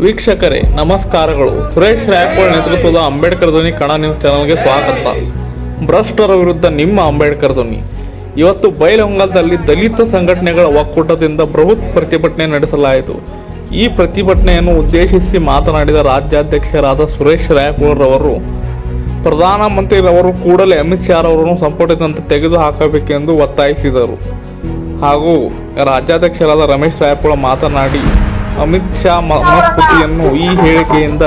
ವೀಕ್ಷಕರೇ, ನಮಸ್ಕಾರಗಳು. ಸುರೇಶ್ ರಾಯಕೋಳ್ ನೇತೃತ್ವದ ಅಂಬೇಡ್ಕರ್ ಧ್ವನಿ ಕಣ ನ್ಯೂಸ್ ಚಾನಲ್ಗೆ ಸ್ವಾಗತ. ಭ್ರಷ್ಟರ ವಿರುದ್ಧ ನಿಮ್ಮ ಅಂಬೇಡ್ಕರ್ ಧ್ವನಿ. ಇವತ್ತು ಬೈಲಹೊಂಗಲದಲ್ಲಿ ದಲಿತ ಸಂಘಟನೆಗಳ ಒಕ್ಕೂಟದಿಂದ ಬೃಹತ್ ಪ್ರತಿಭಟನೆ ನಡೆಸಲಾಯಿತು. ಈ ಪ್ರತಿಭಟನೆಯನ್ನು ಉದ್ದೇಶಿಸಿ ಮಾತನಾಡಿದ ರಾಜ್ಯಾಧ್ಯಕ್ಷರಾದ ಸುರೇಶ್ ರಾಯಕೋಳ್ರವರು ಪ್ರಧಾನಮಂತ್ರಿರವರು ಕೂಡಲೇ ಅಮಿತ್ ಶಾ ಅವರನ್ನು ಸಂಪುಟದಂತೆ ತೆಗೆದುಹಾಕಬೇಕೆಂದು ಒತ್ತಾಯಿಸಿದರು. ಹಾಗೂ ರಾಜ್ಯಾಧ್ಯಕ್ಷರಾದ ರಮೇಶ್ ರಾಯಪುರ ಮಾತನಾಡಿ ಅಮಿತ್ ಶಾ ಮನಸ್ಫೂರ್ತಿಯನ್ನು ಈ ಹೇಳಿಕೆಯಿಂದ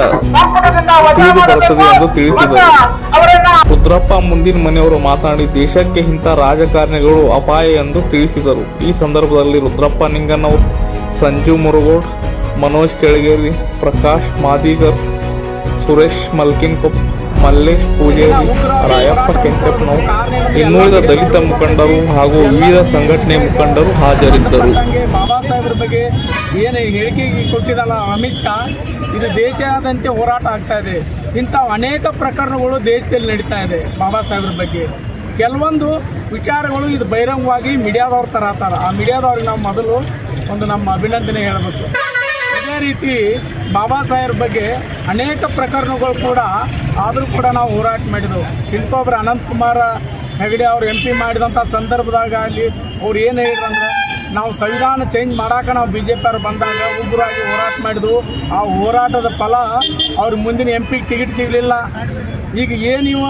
ತಿಳಿದು ಬರುತ್ತದೆ ಎಂದು ತಿಳಿಸಿದರು. ರುದ್ರಪ್ಪ ಮುಂದಿನ ಮನೆಯವರು ಮಾತನಾಡಿ, ದೇಶಕ್ಕೆ ಇಂಥ ರಾಜಕಾರಣಿಗಳು ಅಪಾಯ ಎಂದು ತಿಳಿಸಿದರು. ಈ ಸಂದರ್ಭದಲ್ಲಿ ರುದ್ರಪ್ಪ ನಿಂಗನವರು ಸಂಜು ಮುರುಗೋಡ್, ಮನೋಜ್ ಕೆಳಗೇರಿ, ಪ್ರಕಾಶ್ ಮಾದಿಗರ್, ಸುರೇಶ್ ಮಲ್ಕಿನ್ಕೊಪ್ ಮಲ್ಲೇಶ್ ಪೂಜಾರಿ ರಾಯಪ್ಪ ಕೆಂಚಪ್ಪನವರು ಇನ್ನುಳಿದ ದಲಿತ ಮುಖಂಡರು ಹಾಗೂ ವಿವಿಧ ಸಂಘಟನೆ ಮುಖಂಡರು ಹಾಜರಿದ್ದರು. ಬಾಬಾ ಸಾಹೇಬ್ರ ಬಗ್ಗೆ ಏನು ಹೇಳಿಕೆ ಕೊಟ್ಟಿದಲ್ಲ ಅಮಿತ್ ಶಾ, ಇದು ದೇಶಾದ್ಯಂತ ಹೋರಾಟ ಆಗ್ತಾ ಇದೆ. ಇಂಥ ಅನೇಕ ಪ್ರಕರಣಗಳು ದೇಶದಲ್ಲಿ ನಡೀತಾ ಇದೆ ಬಾಬಾ ಸಾಹೇಬ್ರ ಬಗ್ಗೆ. ಕೆಲವೊಂದು ವಿಚಾರಗಳು ಇದು ಬಹಿರಂಗವಾಗಿ ಮೀಡಿಯಾದವ್ರು ತರತಾರ. ಆ ಮೀಡಿಯಾದವ್ರಿಗೆ ನಾವು ಮೊದಲು ಒಂದು ನಮ್ಮ ಅಭಿನಂದನೆ ಹೇಳಬೇಕು. ರೀತಿ ಬಾಬಾ ಸಾಹೇಬ್ರ ಬಗ್ಗೆ ಅನೇಕ ಪ್ರಕರಣಗಳು ಕೂಡ ಆದರೂ ಕೂಡ ನಾವು ಹೋರಾಟ ಮಾಡಿದೆವು. ಅನಂತ್ ಅನಂತಕುಮಾರ ಹೆಗಡೆ ಅವರು ಎಂ ಪಿ ಮಾಡಿದಂಥ ಸಂದರ್ಭದಾಗ ಅಲ್ಲಿ ಅವ್ರು ಏನು ಹೇಳಿದ್ರಂದ್ರೆ ನಾವು ಸಂವಿಧಾನ ಚೇಂಜ್ ಮಾಡಾಕ ನಾವು ಬಿ ಜೆ ಪಿ ಅವ್ರು ಬಂದಾಗ ಉಗ್ರವಾಗಿ ಹೋರಾಟ ಮಾಡಿದ್ವು. ಆ ಹೋರಾಟದ ಫಲ ಅವ್ರ ಮುಂದಿನ ಎಂ ಪಿಗೆ ಟಿಕೆಟ್ ಸಿಗಲಿಲ್ಲ. ಈಗ ಏನು ಇವ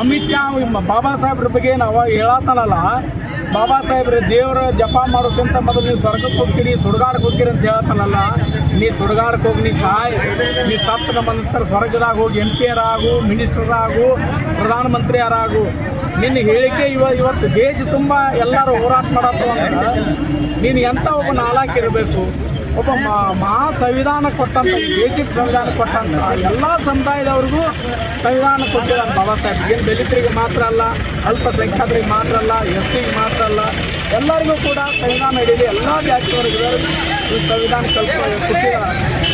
ಅಮಿತ್ ಶಾ ಬಾಬಾ ಸಾಹೇಬ್ರ ಬಗ್ಗೆ ನಾವು ಹೇಳತ್ತಾನಲ್ಲ ಬಾಬಾ ಸಾಹೇಬ್ರ ದೇವರ ಜಪ ಮಾಡೋಕ್ಕಿಂತ ಮೊದಲು ನೀವು ಸ್ವರ್ಗಕ್ಕೆ ಹೋಗ್ತೀರಿ, ಸುಡ್ಗಾಡಕ್ಕೆ ಹೋಗ್ತೀರಿ ಅಂತ ಹೇಳತ್ತಾನಲ್ಲ ನೀ ಸುಡ್ಗಾಡಕ್ಕೆ ಹೋಗಿ, ನೀ ಸಾಯ್, ನೀ ಸತ್ತ ನಮ್ಮ ನಂತರ ಸ್ವರ್ಗದಾಗ ಹೋಗಿ ಎಂ ಪಿ ಆಗು ಮಿನಿಸ್ಟರ್ ಆಗು ಪ್ರಧಾನಮಂತ್ರಿಯರಾಗು ನಿನ್ನ ಹೇಳಿಕೆ ಇವ ಇವತ್ತು ದೇಶ ತುಂಬ ಎಲ್ಲರೂ ಹೋರಾಟ ಮಾಡತ್ತ ನೀನು ಎಂಥ ಒಬ್ಬ ನಾಲಾಕಿರಬೇಕು ಒಬ್ಬ ಮಹಾ ಸಂವಿಧಾನ ಕೊಟ್ಟಂತ ದೇಶಕ್ಕೆ ಸಂವಿಧಾನ ಕೊಟ್ಟಂತ ಎಲ್ಲ ಸಮುದಾಯದವ್ರಿಗೂ ಸಂವಿಧಾನ ಕೊಟ್ಟಿದ್ದಾರೆ ಬಾಬಾ ಸಾಹೇಬ್ ಏನು ದಲಿತರಿಗೆ ಮಾತ್ರ ಅಲ್ಲ, ಅಲ್ಪಸಂಖ್ಯಾತರಿಗೆ ಮಾತ್ರ ಅಲ್ಲ, ಎಸ್ ಮಾತ್ರ ಅಲ್ಲ, ಎಲ್ಲರಿಗೂ ಕೂಡ ಸಂವಿಧಾನ ಹಿಡಿದು ಎಲ್ಲ ಜಾತಿಯವರಿಗೂ ಈ ಸಂವಿಧಾನ ಕಲ್ಪ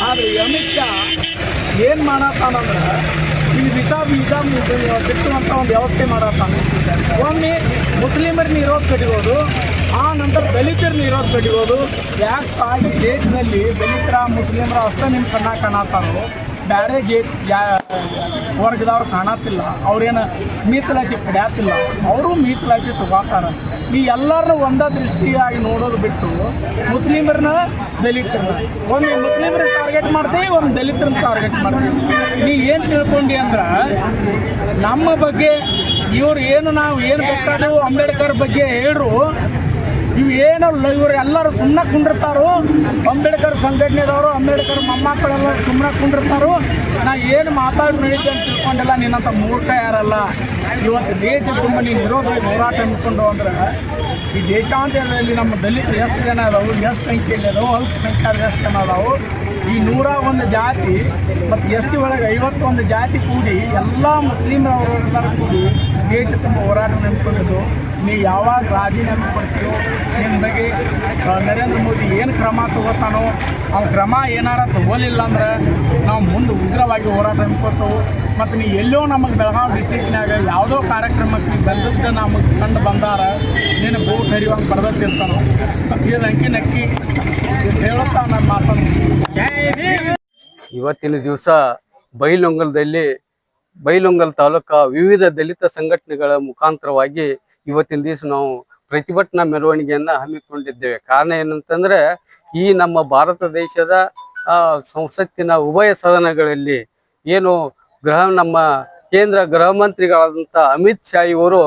ಆದರೆ ಅಮಿತ್ ಶಾ ಏನು ಮಾಡತ್ತಾನಂದ್ರೆ ಈ ವಿಸಾ ವೀಸಾ ಬಿಟ್ಟುವಂಥ ಒಂದು ವ್ಯವಸ್ಥೆ ಮಾಡತ್ತಾನೆ ಒಮ್ಮೆ ಮುಸ್ಲಿಮರನ್ನ ಇರೋದು ಕಡಿಬೋದು ಆ ನಂತರ ದಲಿತರನ್ನ ಇರೋದು ಪಡಿಬೋದು ಯಾಕೆ ತಾಯಿ ದೇಶದಲ್ಲಿ ದಲಿತರ, ಮುಸ್ಲಿಮರ ಅಷ್ಟೇ ನಿಮ್ಮ ಕಣ್ಣ ಕಾಣತ್ತಾರೋ? ಬೇರೆ ಜೇ ವರ್ಗದವ್ರು ಕಾಣತ್ತಿಲ್ಲ. ಅವ್ರೇನು ಮೀಸಲಾತಿ ಪಡ್ಯಾತಿಲ್ಲ. ಅವರು ಮೀಸಲಾತಿ ತಗೋತಾರ. ಈ ಎಲ್ಲರನ್ನ ಒಂದೇ ದೃಷ್ಟಿಯಾಗಿ ನೋಡೋದು ಬಿಟ್ಟು ಮುಸ್ಲಿಮರನ್ನ ದಲಿತರನ್ನ ಒಮ್ಮೆ ಮುಸ್ಲಿಮರನ್ನ ಟಾರ್ಗೆಟ್ ಮಾಡ್ತೀವಿ, ಒಂದು ದಲಿತರನ್ನ ಟಾರ್ಗೆಟ್ ಮಾಡ್ತೀವಿ. ನೀ ಏನು ತಿಳ್ಕೊಂಡಿ ಅಂದ್ರೆ, ನಮ್ಮ ಬಗ್ಗೆ ಇವ್ರು ಏನು ನಾವು ಏನು ಬೇಕಾದ್ರು ಅಂಬೇಡ್ಕರ್ ಬಗ್ಗೆ ಹೇಳ್ರು. ಇವು ಏನು ಇವರು ಎಲ್ಲರೂ ಸುಮ್ಮನೆ ಕುಂಡಿರ್ತಾರೋ. ಅಂಬೇಡ್ಕರ್ ಸಂಘಟನೆದವರು, ಅಂಬೇಡ್ಕರ್ ಮೊಮ್ಮಕ್ಕಳೆಲ್ಲ ಸುಮ್ಮನೆ ಕುಂಡಿರ್ತಾರೋ. ನಾ ಏನು ಮಾತಾಡಿ ನಡೀತೆ ಅಂತ ತಿಳ್ಕೊಂಡಿಲ್ಲ, ನಿನ್ನಂಥ ಮೂರ್ಖ ಯಾರಲ್ಲ. ಇವತ್ತು ದೇಶ ತುಂಬ ನೀನು ವಿರೋಧವಾಗಿ ಹೋರಾಟ ನಿಂತ್ಕೊಂಡು ಅಂದ್ರೆ ಈ ದೇಶಾಂತರದಲ್ಲಿ ನಮ್ಮ ದಲಿತ ಎಷ್ಟು ಜನ ಅದಾವು, ಎಷ್ಟು ಸಂಖ್ಯೆಯಲ್ಲಿ ಅದಾವು ಅಲ್ಪಸಂಖ್ಯಾತರು ಎಷ್ಟು ಜನ ಅದಾವು, ಈ ನೂರ ಒಂದು ಜಾತಿ ಮತ್ತು ಎಷ್ಟು ಒಳಗೆ ಐವತ್ತೊಂದು ಜಾತಿ ಕೂಡಿ ಎಲ್ಲ ಮುಸ್ಲಿಮರವರೆಲ್ಲರೂ ಕೂಡಿ ದೇಶ ತುಂಬ ಹೋರಾಟ ನೆನ್ಕೊಂಡಿದ್ದು ನೀವು ಯಾವಾಗ ರಾಜೀನಾಮೆ ಕೊಡ್ತೀಯೋ ನಿನ್ನ ಬಗ್ಗೆ ನರೇಂದ್ರ ಮೋದಿ ಏನು ಕ್ರಮ ತಗೋತಾನೋ ಆ ಕ್ರಮ ಏನಾರ ತಗೋಲಿಲ್ಲ ಅಂದ್ರೆ ನಾವು ಮುಂದೆ ಉಗ್ರವಾಗಿ ಹೋರಾಟ ಅನ್ಕೋತೇವೆ ಮತ್ತು ನೀ ಎಲ್ಲೋ ನಮಗೆ ಬೆಳಗಾವಿ ಡಿಸ್ಟ್ರಿಕ್ಟ್ನಾಗ ಯಾವುದೋ ಕಾರ್ಯಕ್ರಮಕ್ಕೆ ಬಂದದ್ದು ನಮಗೆ ಕಂಡು ಬಂದಾರ ನಿನ್ನ ಭೂ ಹರಿಯುವಂಗೆ ಬರ್ದತ್ತಿರ್ತಾನೋ ಇದು ಅಂಕಿ ನಕ್ಕಿ ಹೇಳುತ್ತಾ ನಾನು ಮಾತನ್ನು. ಇವತ್ತಿನ ದಿವಸ ಬೈಲೊಂಗಲದಲ್ಲಿ, ಬೈಲೊಂಗಲ್ ತಾಲೂಕ ವಿವಿಧ ದಲಿತ ಸಂಘಟನೆಗಳ ಮುಖಾಂತರವಾಗಿ ಇವತ್ತಿನ ದಿವಸ ನಾವು ಪ್ರತಿಭಟನಾ ಮೆರವಣಿಗೆಯನ್ನ ಹಮ್ಮಿಕೊಂಡಿದ್ದೇವೆ. ಕಾರಣ ಏನಂತಂದ್ರೆ, ಈ ನಮ್ಮ ಭಾರತ ದೇಶದ ಸಂಸತ್ತಿನ ಉಭಯ ಸದನಗಳಲ್ಲಿ ಏನು ಗೃಹ, ನಮ್ಮ ಕೇಂದ್ರ ಗೃಹ ಮಂತ್ರಿಗಳಾದಂಥ ಅಮಿತ್ ಶಾ ಇವರು,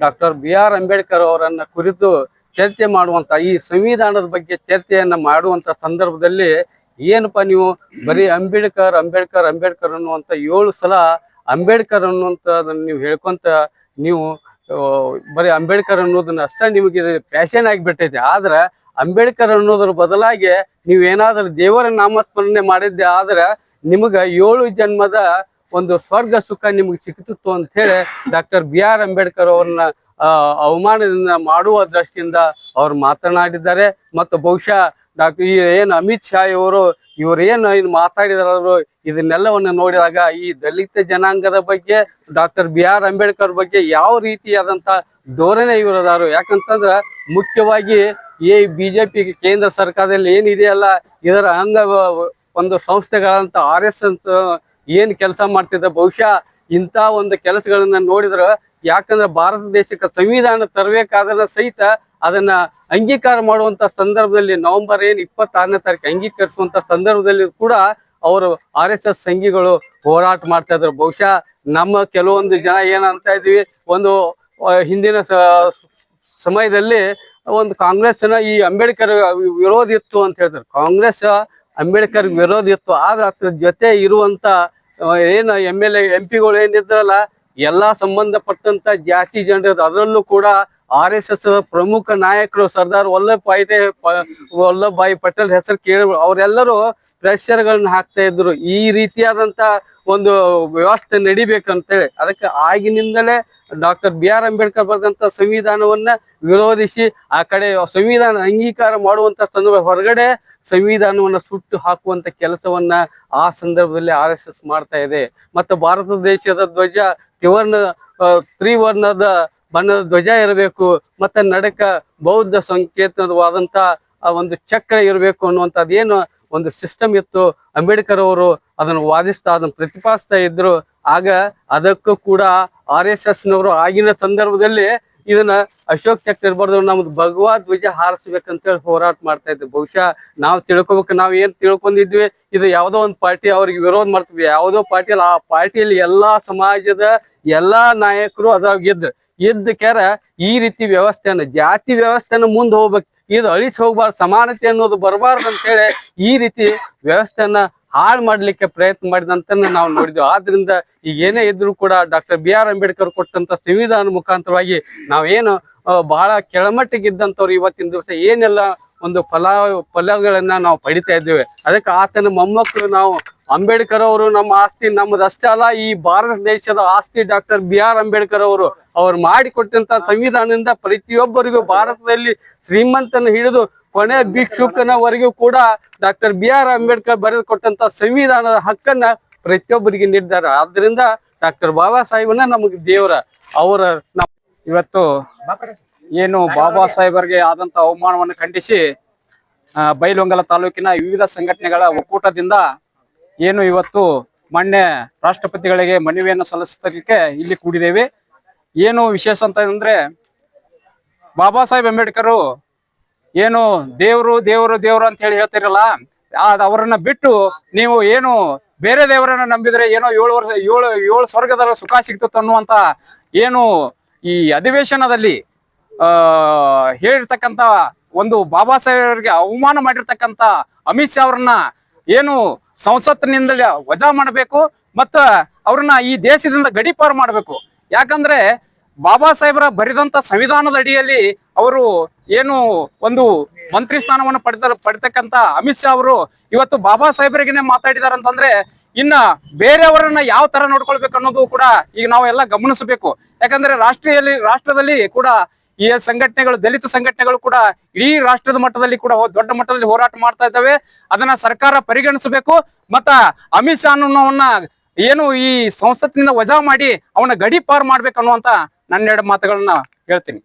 ಡಾಕ್ಟರ್ ಬಿ ಆರ್ ಅಂಬೇಡ್ಕರ್ ಅವರನ್ನ ಕುರಿತು ಚರ್ಚೆ ಮಾಡುವಂತ, ಈ ಸಂವಿಧಾನದ ಬಗ್ಗೆ ಚರ್ಚೆಯನ್ನ ಮಾಡುವಂತ ಸಂದರ್ಭದಲ್ಲಿ ಏನಪ್ಪಾ ನೀವು ಬರೀ ಅಂಬೇಡ್ಕರ್ ಅಂಬೇಡ್ಕರ್ ಅಂಬೇಡ್ಕರ್ ಅನ್ನುವಂತ ಏಳು ಸಲ ಅಂಬೇಡ್ಕರ್ ಅನ್ನುವಂತ ನೀವು ಹೇಳ್ಕೊಂತ ನೀವು ಬರೀ ಅಂಬೇಡ್ಕರ್ ಅನ್ನೋದನ್ನ ಅಷ್ಟೇ ನಿಮಗೆ ಪ್ಯಾಷನ್ ಆಗಿಬಿಟ್ಟೈತೆ ಆದ್ರೆ ಅಂಬೇಡ್ಕರ್ ಅನ್ನೋದ್ರ ಬದಲಾಗಿ ನೀವು ಏನಾದರೂ ದೇವರ ನಾಮಸ್ಮರಣೆ ಮಾಡಿದ್ದೆ ಆದ್ರೆ ನಿಮಗೆ ಏಳು ಜನ್ಮದ ಒಂದು ಸ್ವರ್ಗ ಸುಖ ನಿಮ್ಗೆ ಸಿಕ್ತಿತ್ತು ಅಂತ ಹೇಳಿ ಡಾಕ್ಟರ್ ಬಿ ಆರ್ ಅಂಬೇಡ್ಕರ್ ಅವ್ರನ್ನ ಅವಮಾನದಿಂದ ಮಾಡುವ ದೃಷ್ಟಿಯಿಂದ ಅವ್ರು ಮಾತನಾಡಿದ್ದಾರೆ. ಮತ್ತು ಬಹುಶಃ ಡಾಕ್ಟರ್, ಈ ಏನು ಅಮಿತ್ ಶಾ ಇವರು, ಇವ್ರು ಏನು ಮಾತಾಡಿದಾರವರು ಇದನ್ನೆಲ್ಲವನ್ನು ನೋಡಿದಾಗ ಈ ದಲಿತ ಜನಾಂಗದ ಬಗ್ಗೆ, ಡಾಕ್ಟರ್ ಬಿ ಆರ್ ಅಂಬೇಡ್ಕರ್ ಬಗ್ಗೆ ಯಾವ ರೀತಿಯಾದಂತ ಧೋರಣೆ ಇವರದಾರು ಯಾಕಂತಂದ್ರ, ಮುಖ್ಯವಾಗಿ ಈ ಬಿಜೆಪಿ ಕೇಂದ್ರ ಸರ್ಕಾರದಲ್ಲಿ ಏನಿದೆಯಲ್ಲ ಇದರ ಅಂಗ ಒಂದು ಸಂಸ್ಥೆಗಳಂತ ಆರ್ ಎಸ್ ಅಂತ ಏನ್ ಕೆಲಸ ಮಾಡ್ತಿದ್ದ ಬಹುಶಃ ಇಂಥ ಒಂದು ಕೆಲಸಗಳನ್ನ ನೋಡಿದ್ರ, ಯಾಕಂದ್ರೆ ಭಾರತ ದೇಶಕ್ಕೆ ಸಂವಿಧಾನ ತರಬೇಕಾದ್ರೆ ಸಹಿತ ಅದನ್ನ ಅಂಗೀಕಾರ ಮಾಡುವಂತ ಸಂದರ್ಭದಲ್ಲಿ ನವೆಂಬರ್ ಏನ್ ಇಪ್ಪತ್ತಾರನೇ ತಾರೀಕು ಅಂಗೀಕರಿಸುವಂತ ಸಂದರ್ಭದಲ್ಲಿ ಕೂಡ ಅವರು ಆರ್ ಎಸ್ ಎಸ್ ಸಂಘಿಗಳು ಹೋರಾಟ ಮಾಡ್ತಾ ಇದ್ರು. ಬಹುಶಃ ನಮ್ಮ ಕೆಲವೊಂದು ಜನ ಏನಂತ ಇದೀವಿ, ಒಂದು ಹಿಂದಿನ ಸಮಯದಲ್ಲಿ ಒಂದು ಕಾಂಗ್ರೆಸ್ನ ಈ ಅಂಬೇಡ್ಕರ್ ವಿರೋಧಿ ಇತ್ತು ಅಂತ ಹೇಳ್ತಾರೆ ಕಾಂಗ್ರೆಸ್ ಅಂಬೇಡ್ಕರ್ ವಿರೋಧಿ ಇತ್ತು. ಆದ್ರೆ ಅದ್ರ ಜೊತೆ ಇರುವಂತ ಏನು ಎಂ ಎಲ್ ಎ, ಎಂ ಪಿಗಳು ಏನಿದ್ರಲ್ಲ ಎಲ್ಲಾ ಸಂಬಂಧಪಟ್ಟಂತ ಜಾತಿ ಜನರು ಅದರಲ್ಲೂ ಕೂಡ ಆರ್ ಎಸ್ ಎಸ್ ಪ್ರಮುಖ ನಾಯಕರು ಸರ್ದಾರ್ ವಲ್ಲಭ ಭಾಯಿ ವಲ್ಲಭ ಭಾಯಿ ಪಟೇಲ್ ಹೆಸರು ಕೇಳಿ ಅವರೆಲ್ಲರೂ ಪ್ರೆಷರ್ಗಳನ್ನ ಹಾಕ್ತಾ ಇದ್ರು. ಈ ರೀತಿಯಾದಂತ ಒಂದು ವ್ಯವಸ್ಥೆ ನಡಿಬೇಕಂತೇಳಿ. ಅದಕ್ಕೆ ಆಗಿನಿಂದಲೇ ಡಾಕ್ಟರ್ ಬಿ ಆರ್ ಅಂಬೇಡ್ಕರ್ ಬರೆದಂತ ಸಂವಿಧಾನವನ್ನ ವಿರೋಧಿಸಿ ಆ ಕಡೆ ಸಂವಿಧಾನ ಅಂಗೀಕಾರ ಮಾಡುವಂತ ಸಂದರ್ಭ ಹೊರಗಡೆ ಸಂವಿಧಾನವನ್ನ ಸುಟ್ಟು ಹಾಕುವಂತ ಕೆಲಸವನ್ನ ಆ ಸಂದರ್ಭದಲ್ಲಿ ಆರ್ ಎಸ್ ಎಸ್ ಮಾಡ್ತಾ ಇದೆ. ಮತ್ತು ಭಾರತ ದೇಶದ ಧ್ವಜ ತ್ರಿವರ್ಣ ತ್ರಿವರ್ಣದ ಬಣ್ಣದ ಧ್ವಜ ಇರಬೇಕು, ಮತ್ತೆ ನಡಕ ಬೌದ್ಧ ಸಂಕೇತವಾದಂತ ಆ ಒಂದು ಚಕ್ರ ಇರಬೇಕು ಅನ್ನುವಂಥದ್ದು ಏನು ಒಂದು ಸಿಸ್ಟಮ್ ಇತ್ತು. ಅಂಬೇಡ್ಕರ್ ಅವರು ಅದನ್ನು ವಾದಿಸ್ತಾ, ಅದನ್ನು ಪ್ರತಿಪಾದಿಸ್ತಾ ಇದ್ರು. ಆಗ ಅದಕ್ಕೂ ಕೂಡ ಆರ್ ಎಸ್ ಎಸ್ನವರು ಆಗಿನ ಸಂದರ್ಭದಲ್ಲಿ ಇದನ್ನ ಅಶೋಕ್ ಚಕ್ರ ಇರ್ಬಾರ್ದು ನಮ್ದು ಭಗವಾ ಧ್ವಜ ಹಾರಿಸ್ಬೇಕಂತೇಳಿ ಹೋರಾಟ ಮಾಡ್ತಾ ಇದ್ವಿ ಬಹುಶಃ ನಾವು ತಿಳ್ಕೊಬೇಕು, ನಾವು ಏನ್ ತಿಳ್ಕೊಂಡಿದ್ವಿ, ಇದು ಯಾವುದೋ ಒಂದು ಪಾರ್ಟಿ ಅವ್ರಿಗೆ ವಿರೋಧ ಮಾಡ್ತೀವಿ ಯಾವುದೋ ಪಾರ್ಟಿಯಲ್ಲಿ ಆ ಪಾರ್ಟಿಯಲ್ಲಿ ಎಲ್ಲಾ ಸಮಾಜದ ಎಲ್ಲಾ ನಾಯಕರು ಅದ್ರಾಗ ಇದ್ದ ಇದ್ದ ಈ ರೀತಿ ವ್ಯವಸ್ಥೆಯನ್ನ, ಜಾತಿ ವ್ಯವಸ್ಥೆನ ಮುಂದೆ ಹೋಗ್ಬೇಕು. ಇದು ಅಳಿಸಿ ಹೋಗ್ಬಾರ್ದು, ಸಮಾನತೆ ಅನ್ನೋದು ಬರಬಾರ್ದು ಅಂತೇಳಿ ಈ ರೀತಿ ವ್ಯವಸ್ಥೆಯನ್ನ ಹಾಳು ಮಾಡ್ಲಿಕ್ಕೆ ಪ್ರಯತ್ನ ಮಾಡಿದಂತ ನಾವು ನೋಡಿದ್ವಿ. ಆದ್ರಿಂದ ಈಗ ಏನೇ ಇದ್ರು ಕೂಡ ಡಾಕ್ಟರ್ ಬಿ ಆರ್ ಅಂಬೇಡ್ಕರ್ ಕೊಟ್ಟಂತ ಸಂವಿಧಾನ ಮುಖಾಂತರವಾಗಿ ನಾವೇನು ಬಹಳ ಕೆಳಮಟ್ಟಿಗಿದ್ದಂಥವ್ರು ಇವತ್ತಿನ ದಿವಸ ಏನೆಲ್ಲ ಒಂದು ಫಲ, ಫಲಗಳನ್ನ ನಾವು ಪಡಿತಾ ಇದ್ದೇವೆ. ಅದಕ್ಕೆ ಆತನ ಮೊಮ್ಮಕ್ಕಳು ನಾವು ಅಂಬೇಡ್ಕರ್ ಅವರು ನಮ್ಮ ಆಸ್ತಿ ನಮ್ಮದಷ್ಟೇ ಅಲ್ಲ, ಈ ಭಾರತ ದೇಶದ ಆಸ್ತಿ ಡಾಕ್ಟರ್ ಬಿ ಆರ್ ಅಂಬೇಡ್ಕರ್ ಅವರು ಅವ್ರು ಮಾಡಿಕೊಟ್ಟಂತ ಸಂವಿಧಾನದಿಂದ ಪ್ರತಿಯೊಬ್ಬರಿಗೂ ಭಾರತದಲ್ಲಿ ಶ್ರೀಮಂತನ ಹಿಡಿದು ಕೊನೆ ಭಿಕ್ಷುಕನವರೆಗೂ ಕೂಡ ಡಾಕ್ಟರ್ ಬಿ ಆರ್ ಅಂಬೇಡ್ಕರ್ ಬರೆದು ಕೊಟ್ಟಂತ ಸಂವಿಧಾನದ ಹಕ್ಕನ್ನ ಪ್ರತಿಯೊಬ್ಬರಿಗೆ ನೀಡಿದ್ದಾರೆ. ಆದ್ರಿಂದ ಡಾಕ್ಟರ್ ಬಾಬಾ ಸಾಹೇಬನ ನಮಗೆ ದೇವರ, ಅವರ ಇವತ್ತು ಏನು ಬಾಬಾ ಸಾಹೇಬರಿಗೆ ಆದಂತ ಅವಮಾನವನ್ನು ಖಂಡಿಸಿ ಬೈಲೊಂಗಲ ತಾಲೂಕಿನ ವಿವಿಧ ಸಂಘಟನೆಗಳ ಒಕ್ಕೂಟದಿಂದ ಏನು ಇವತ್ತು ಮೊನ್ನೆ ರಾಷ್ಟ್ರಪತಿಗಳಿಗೆ ಮನವಿಯನ್ನು ಸಲ್ಲಿಸಲಿಕ್ಕೆ ಇಲ್ಲಿ ಕೂಡಿದ್ದೇವೆ. ಏನು ವಿಶೇಷ ಅಂತ ಅಂದ್ರೆ ಬಾಬಾ ಸಾಹೇಬ್ ಅಂಬೇಡ್ಕರ್ ಏನು ದೇವರು ದೇವರು ದೇವರು ಅಂತ ಹೇಳಿ ಹೇಳ್ತಿರಲ್ಲ ಅವರನ್ನ ಬಿಟ್ಟು ನೀವು ಏನು ಬೇರೆ ದೇವರನ್ನ ನಂಬಿದ್ರೆ ಏನೋ ಏಳು ವರ್ಷ ಏಳು ಏಳು ಸ್ವರ್ಗದ ಸುಖ ಸಿಗ್ತದೆ ಅನ್ನುವಂತ ಏನು ಈ ಅಧಿವೇಶನದಲ್ಲಿ, ಆ, ಹೇಳಿರ್ತಕ್ಕಂತ ಒಂದು ಬಾಬಾ ಸಾಹೇಬರಿಗೆ ಅವಮಾನ ಮಾಡಿರ್ತಕ್ಕಂತ ಅಮಿತ್ ಶಾ ಅವ್ರನ್ನ ಏನು ಸಂಸತ್ತಿನಿಂದಲೇ ವಜಾ ಮಾಡಬೇಕು ಮತ್ತ ಅವ್ರನ್ನ ಈ ದೇಶದಿಂದ ಗಡೀಪಾರು ಮಾಡಬೇಕು. ಯಾಕಂದ್ರೆ ಬಾಬಾ ಸಾಹೇಬರ ಬರೆದಂತ ಸಂವಿಧಾನದ ಅಡಿಯಲ್ಲಿ ಅವರು ಏನು ಒಂದು ಮಂತ್ರಿ ಸ್ಥಾನವನ್ನು ಪಡೆದ ಪಡ್ತಕ್ಕಂಥ ಅಮಿತ್ ಶಾ ಅವರು ಇವತ್ತು ಬಾಬಾ ಸಾಹೇಬ್ರಿಗೇನೆ ಮಾತಾಡಿದಾರೆ ಅಂತಂದ್ರೆ ಇನ್ನ ಬೇರೆಯವರನ್ನ ಯಾವ ತರ ನೋಡ್ಕೊಳ್ಬೇಕು ಅನ್ನೋದು ಕೂಡ ಈಗ ನಾವೆಲ್ಲ ಗಮನಿಸಬೇಕು. ಯಾಕಂದ್ರೆ ರಾಷ್ಟ್ರೀಯಲ್ಲಿ, ರಾಷ್ಟ್ರದಲ್ಲಿ ಕೂಡ ಈ ಸಂಘಟನೆಗಳು, ದಲಿತ ಸಂಘಟನೆಗಳು ಕೂಡ ಇಡೀ ರಾಷ್ಟ್ರದ ಮಟ್ಟದಲ್ಲಿ ಕೂಡ ದೊಡ್ಡ ಮಟ್ಟದಲ್ಲಿ ಹೋರಾಟ ಮಾಡ್ತಾ ಇದ್ದಾವೆ. ಅದನ್ನ ಸರ್ಕಾರ ಪರಿಗಣಿಸಬೇಕು. ಮತ್ತ ಅಮಿತ್ ಶಾ ಅನ್ನೋವನ್ನ ಏನು ಈ ಸಂಸತ್ತಿನಿಂದ ವಜಾ ಮಾಡಿ ಅವನ ಗಡಿ ಪಾರು ಮಾಡ್ಬೇಕು ಅನ್ನುವಂತ ನನ್ನೆರಡು ಮಾತುಗಳನ್ನ ಹೇಳ್ತೀನಿ.